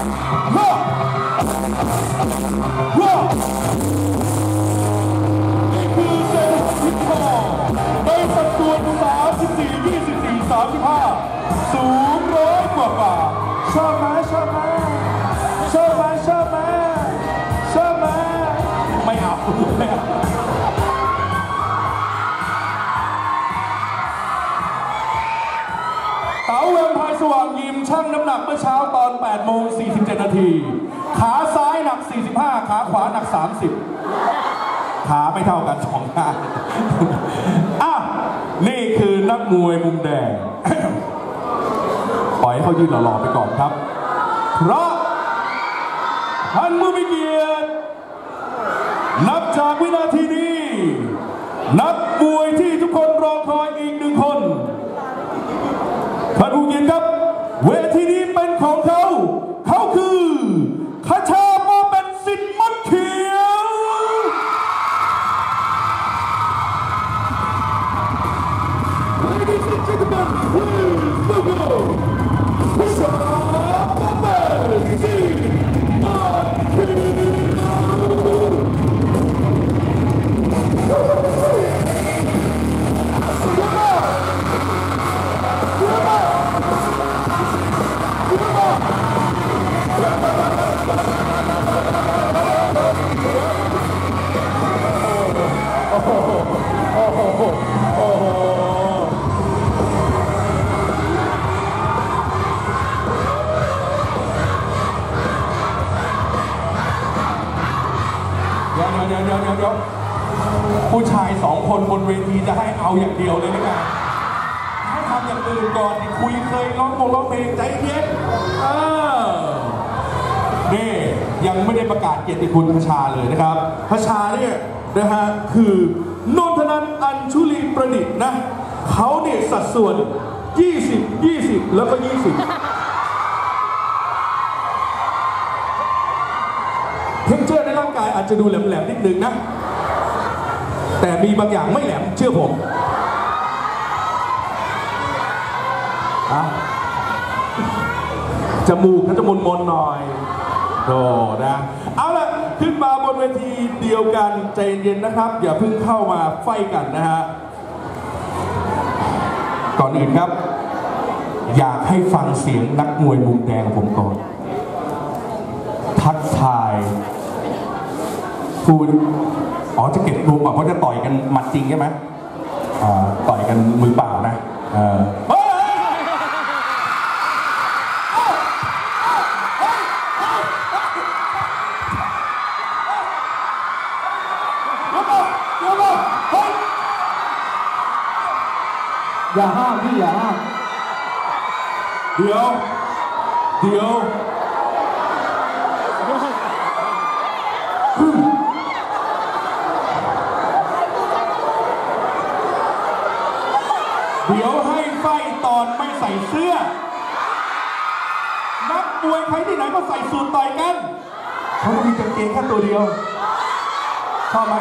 35 สูงร้อยกว่าชอบไหมชอบไหมชอบไหมชอบไหมชอบไหมไม่เอาเต๋าเวมพายสว่างยิมช่างน้ำหนักเมื่อเช้า 8โมง47 นาที ขาซ้ายหนัก 45 ขาขวาหนัก 30 ขาไม่เท่ากันสองข้างอะนี่คือนักมวยมุมแดง ปล่อยให้เขายืนหล่อๆไปก่อนครับ เพราะท่านผู้มีเกียรตินับจากวินาทีนี้ นักมวยที่ทุกคนรอคอยอีกหนึ่งคนท่านผู้เกียรติครับ เวทีนี้เป็นของเขา เดี๋ยวเดี๋ยวเดี๋ยวเดี๋ยวเดี๋ยวผู้ชายสองคนบนเวทีจะให้เอาอย่างเดียวเลยนะกันให้ทำอย่างอื่นก่อนคุยเคยร้องวงร้องเพลงใจเย็นเออนี่ยังไม่ได้ประกาศเกียรติคุณพระชาเลยนะครับพระชาเนี่ย นะฮะคือนนทนันอัญชุลีประดิษฐ์นะเขาเนี่ยสัดส่วน 20 20 แล้วก็ 20 เทคเจอร์ในร่างกายอาจจะดูแหลมๆนิดนึงนะ แต่มีบางอย่างไม่แหลมเชื่อผมอะจมูกเขาจะมนๆหน่อยโธ่นะ เอาละ ขึ้นมาบนเวทีเดียวกันใจเย็นนะครับ อย่าเพิ่งเข้ามาไฟกันนะฮะก่อนอื่นครับ อยากให้ฟังเสียงนักมวยมุมแดงของผมก่อนทักทายพูดอ๋อจะเก็บรวมก่อนเพราะจะต่อยกันหมัดจริงใช่ไหมต่อยกันมือเปล่านะเออ อย่าห้ามพี่อย่าห้ามเดี๋ยว เดี๋ยวเดี๋ยวให้ไฟตอนไม่ใส่เสื้อ นักมวยใครที่ไหนก็ใส่สูทต่อยกันเขาจะมีกางเกงแค่ตัวเดียว ชอบไหม